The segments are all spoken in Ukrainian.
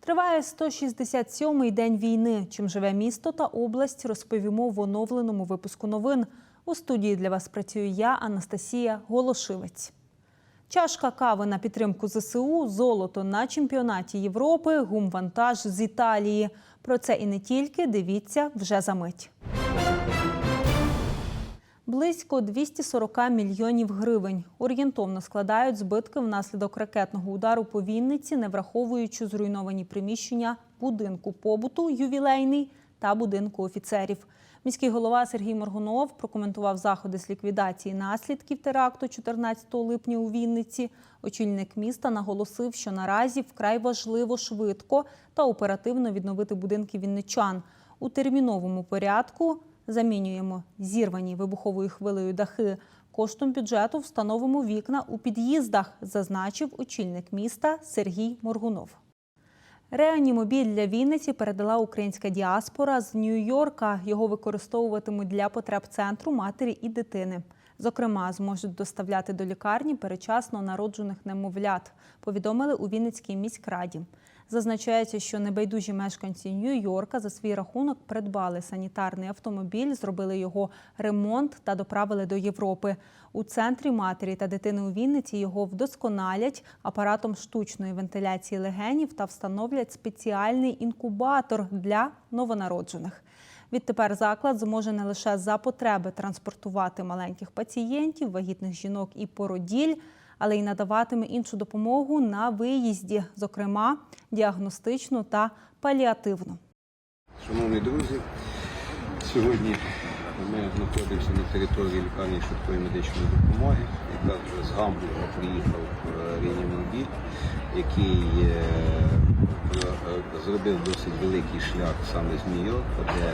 Триває 167-й день війни. Чим живе місто та область, розповімо в оновленому випуску новин. У студії для вас працюю я, Анастасія Голошивець. Чашка кави на підтримку ЗСУ, золото на чемпіонаті Європи, гумвантаж з Італії. Про це і не тільки дивіться вже за мить. Близько 240 мільйонів гривень орієнтовно складають збитки внаслідок ракетного удару по Вінниці, не враховуючи зруйновані приміщення будинку побуту ювілейний та будинку офіцерів. Міський голова Сергій Моргунов прокоментував заходи з ліквідації наслідків теракту 14 липня у Вінниці. Очільник міста наголосив, що наразі вкрай важливо швидко та оперативно відновити будинки вінничан у терміновому порядку. Замінюємо зірвані вибуховою хвилею дахи. Коштом бюджету встановимо вікна у під'їздах, зазначив очільник міста Сергій Моргунов. Реанімобіль для Вінниці передала українська діаспора з Нью-Йорка. Його використовуватимуть для потреб центру матері і дитини. Зокрема, зможуть доставляти до лікарні перечасно народжених немовлят. Повідомили у Вінницькій міськраді. Зазначається, що небайдужі мешканці Нью-Йорка за свій рахунок придбали санітарний автомобіль, зробили його ремонт та доправили до Європи. У центрі матері та дитини у Вінниці його вдосконалять апаратом штучної вентиляції легенів та встановлять спеціальний інкубатор для новонароджених. Відтепер заклад зможе не лише за потреби транспортувати маленьких пацієнтів, вагітних жінок і породіль, але й надаватиме іншу допомогу на виїзді, зокрема діагностичну та паліативну. Шановні друзі, сьогодні ми знаходимося на території лікарні швидкої медичної допомоги, яка з Гамбурга приїхав е, реанімобіль, який е, е, зробив досить великий шлях саме з Нью-Йорка, де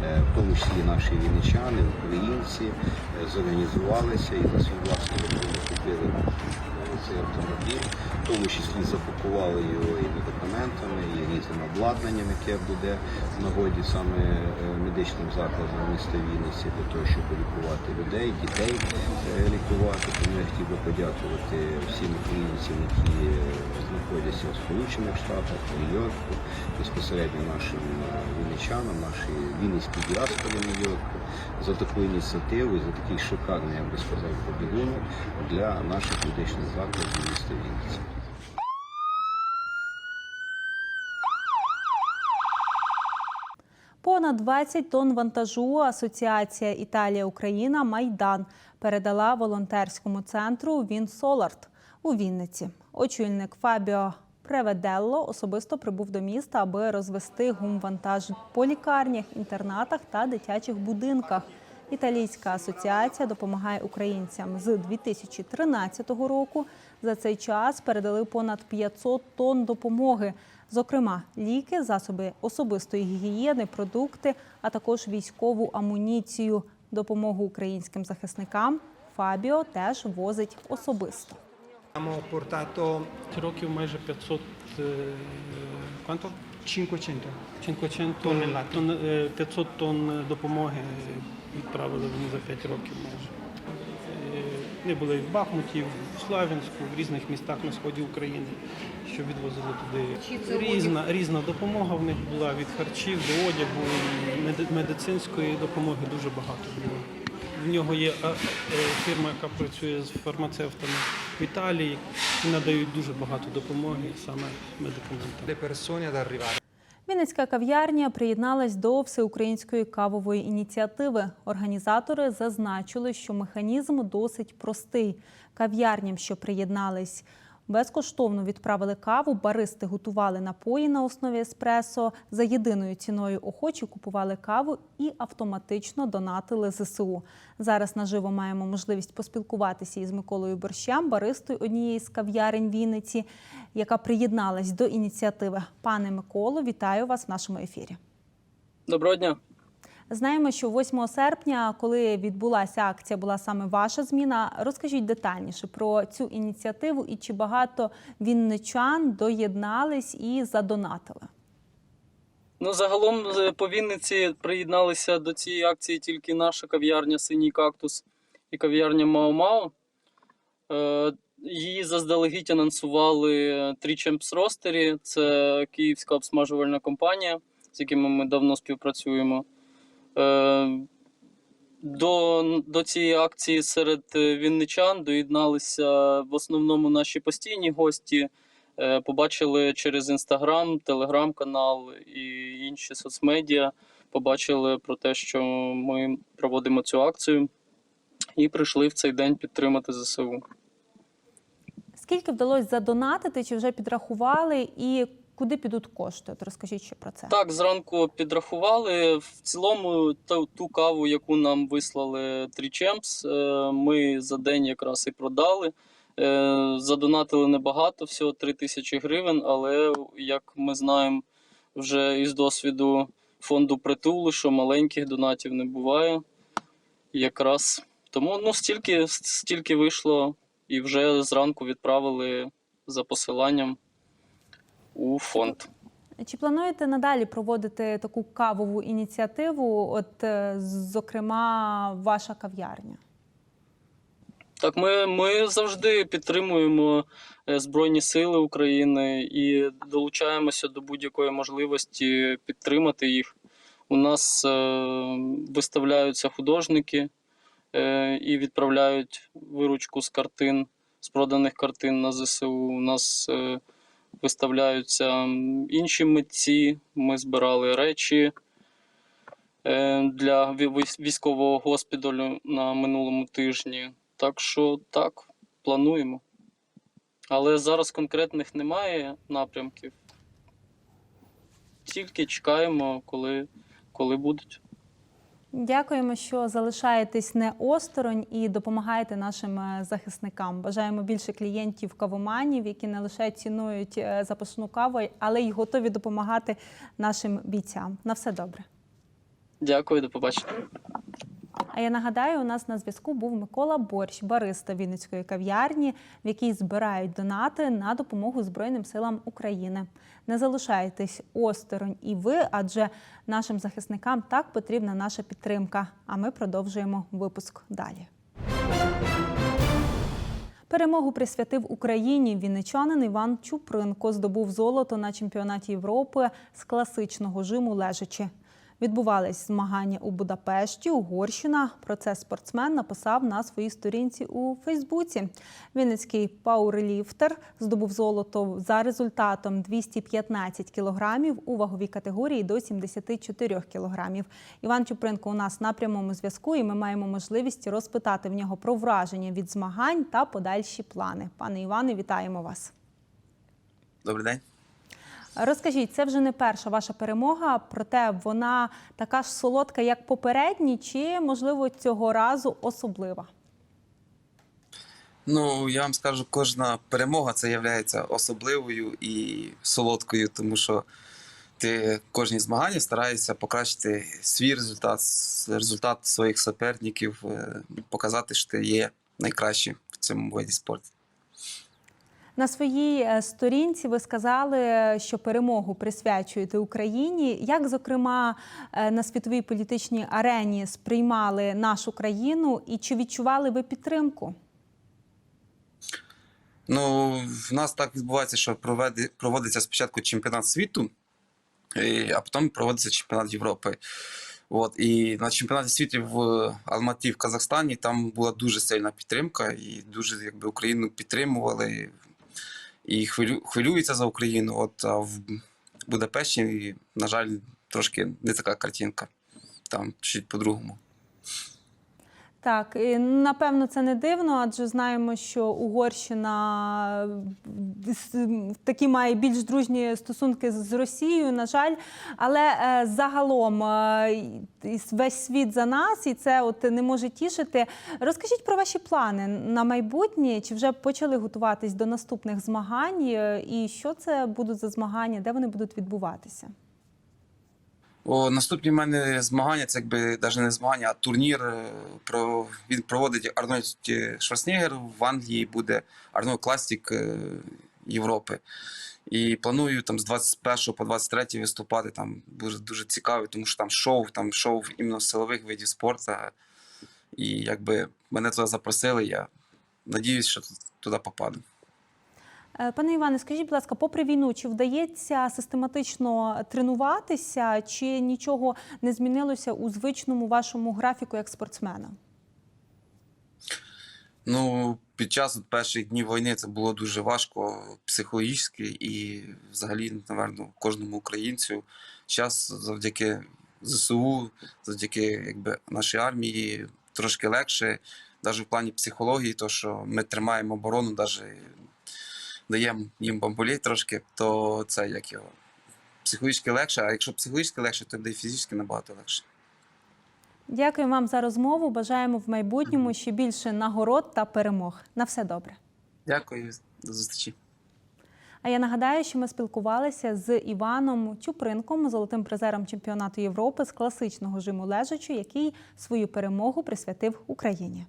в тому числі наші вінничани, українці зорганізувалися і за свій власний купили цей автомобіль, в тому числі запакували його і медикаментами, і різним обладнанням, яке буде в нагоді саме е, медичним закладам міста Вінниці для того, щоб лікувати людей, дітей е, лікувати. Тому я хотів би подякувати всім українцям, які е, знаходяться у Сполучених Штатах, в Нью-Йорку, безпосередньо нашим вінничанам, нашій вінницькій діаспорі Нью-Йорку за таку ініціативу і за такий шикарний, я би сказав, подарунок для наших медичних закладів міста Вінниці. Понад 20 тонн вантажу Асоціація Італія-Україна Майдан передала волонтерському центру Вінсоларт у Вінниці. Очільник Фабіо Преведелло особисто прибув до міста, аби розвести гумвантаж по лікарнях, інтернатах та дитячих будинках. Італійська асоціація допомагає українцям з 2013 року. За цей час передали понад 500 тонн допомоги. Зокрема, ліки, засоби особистої гігієни, продукти, а також військову амуніцію. Допомогу українським захисникам Фабіо теж возить особисто. Років майже 500, е, quanto? 500. 500 тонн, е, 500 тонн допомоги відправили вони за 5 років майже. Е, Вони були і в Бахмуті, в Славянську, в різних містах на сході України, що відвозили туди. Різна, різна допомога в них була від харчів до одягу, медицинської допомоги дуже багато було. В нього є е, е, фірма, яка працює з фармацевтами в Італії і надають дуже багато допомоги саме медикаментам. Вінницька кав'ярня приєдналась до всеукраїнської кавової ініціативи. Організатори зазначили, що механізм досить простий. Кав'ярням, що приєднались, безкоштовно відправили каву, баристи готували напої на основі еспресо. За єдиною ціною охочі купували каву і автоматично донатили ЗСУ. Зараз наживо маємо можливість поспілкуватися із Миколою Борщем, баристою однієї з кав'ярень Вінниці, яка приєдналась до ініціативи. Пане Миколо, вітаю вас в нашому ефірі. Доброго дня. Знаємо, що 8 серпня, коли відбулася акція, була саме ваша зміна. Розкажіть детальніше про цю ініціативу і чи багато вінничан доєднались і задонатили. Ну, загалом е, по Вінниці приєдналися до цієї акції тільки наша кав'ярня Синій кактус і кав'ярня Мао-Мао. Е, Її заздалегідь анонсували Trichamps Ростері, це київська обсмажувальна компанія, з якими ми давно співпрацюємо. Е, До, до цієї акції серед е, вінничан доєдналися в основному наші постійні гості. Е, Побачили через інстаграм, телеграм-канал і інші соцмедіа. Побачили про те, що ми проводимо цю акцію, і прийшли в цей день підтримати ЗСУ. Скільки вдалося задонатити, чи вже підрахували, і куди підуть кошти? От розкажіть ще про це. Так, зранку підрахували. В цілому ту, ту каву, яку нам вислали Трічемпс, ми за день якраз і продали. Е, Задонатили небагато, всього 3 тисячі гривень, але як ми знаємо вже із досвіду фонду притулу, що маленьких донатів не буває. Якраз тому ну, стільки, стільки вийшло, і вже зранку відправили за посиланням у фонд. Чи плануєте надалі проводити таку кавову ініціативу? От, е, зокрема, ваша кав'ярня? Так, ми, ми завжди підтримуємо е, Збройні Сили України і долучаємося до будь-якої можливості підтримати їх. У нас е, виставляються художники е, і відправляють виручку з картин, з проданих картин на ЗСУ. У нас е, виставляються інші митці. Ми збирали речі е, для військового госпіталю на минулому тижні. Так що так, плануємо. Але зараз конкретних немає напрямків. Тільки чекаємо, коли, коли будуть. Дякуємо, що залишаєтесь не осторонь і допомагаєте нашим е, захисникам. Бажаємо більше клієнтів кавоманів, які не лише цінують е, запашну каву, але й готові допомагати нашим бійцям. На все добре. Дякую, до побачення. А я нагадаю, у нас на зв'язку був Микола Борщ, бариста Вінницької кав'ярні, в якій збирають донати на допомогу Збройним силам України. Не залишайтесь осторонь і ви, адже нашим захисникам так потрібна наша підтримка. А ми продовжуємо випуск далі. Перемогу присвятив Україні вінничанин Іван Чупринко. Здобув золото на чемпіонаті Європи з класичного жиму лежачи. Відбувались змагання у Будапешті, Угорщина. Про це спортсмен написав на своїй сторінці у Фейсбуці. Вінницький пауерліфтер здобув золото за результатом 215 кілограмів у ваговій категорії до 74 кілограмів. Іван Чупринко у нас на прямому зв'язку, і ми маємо можливість розпитати в нього про враження від змагань та подальші плани. Пане Іване, вітаємо вас. Добрий день. Розкажіть, це вже не перша ваша перемога, проте вона така ж солодка, як попередні, чи можливо цього разу особлива? Ну, я вам скажу, кожна перемога це є особливою і солодкою, тому що ти кожні змагання стараєшся покращити свій результат, результат своїх суперників, е, показати, що ти є найкращим в цьому виді спорту. На своїй е, сторінці ви сказали, що перемогу присвячуєте Україні. Як, зокрема, е, на світовій політичній арені сприймали нашу країну і чи відчували ви підтримку? Ну, в нас так відбувається, що проведи- проводиться спочатку чемпіонат світу, і- а потім проводиться чемпіонат Європи. От, і на чемпіонаті світу в Алматі в Казахстані там була дуже сильна підтримка, і дуже якби, Україну підтримували і хвилю, хвилюється за Україну. От, а в Будапешті, на жаль, трошки не така картинка. Там чуть по-другому. Так, і, напевно, це не дивно, адже знаємо, що Угорщина е, такі має більш дружні стосунки з Росією, на жаль. Але е, загалом е, весь світ за нас, і це от не може тішити. Розкажіть про ваші плани на майбутнє. Чи вже почали готуватись до наступних змагань? Е, І що це будуть за змагання, де вони будуть відбуватися? О, наступні в мене змагання, це якби навіть не змагання, а турнір. е, Про, він проводить Арнольд Шварценеггер. В Англії буде Арнольд Класік е, Європи. І планую там з 21 по 23 виступати. Там дуже дуже цікаво, тому що там шоу, там шоу іменно силових видів спорту. І якби мене туди запросили, я надіюсь, що туди попаду. Е, Пане Іване, скажіть, будь ласка, попри війну, чи вдається систематично тренуватися, чи нічого не змінилося у звичному вашому графіку як спортсмена? Ну, під час перших днів війни це було дуже важко психологічно і взагалі, напевно, кожному українцю. Зараз завдяки ЗСУ, завдяки якби, нашій армії трошки легше, навіть в плані психології, то що ми тримаємо оборону, навіть даємо їм бамбулей трошки, то це як його. Психологічно легше, а якщо психологічно легше, то буде і фізично набагато легше. Дякую вам за розмову. Бажаємо в майбутньому ще більше нагород та перемог. На все добре. Дякую, до зустрічі. А я нагадаю, що ми спілкувалися з Іваном Чупринком, золотим призером чемпіонату Європи з класичного жиму лежачу, який свою перемогу присвятив Україні.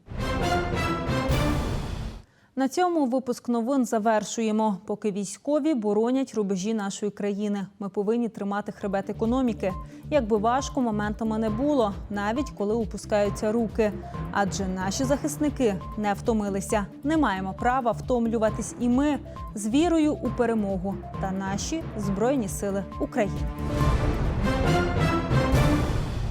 На цьому випуск новин завершуємо. Поки військові боронять рубежі нашої країни. Ми повинні тримати хребет економіки. Якби важко моментами не було, навіть коли опускаються руки. Адже наші захисники не втомилися. Не маємо права втомлюватись і ми з вірою у перемогу та наші збройні сили України.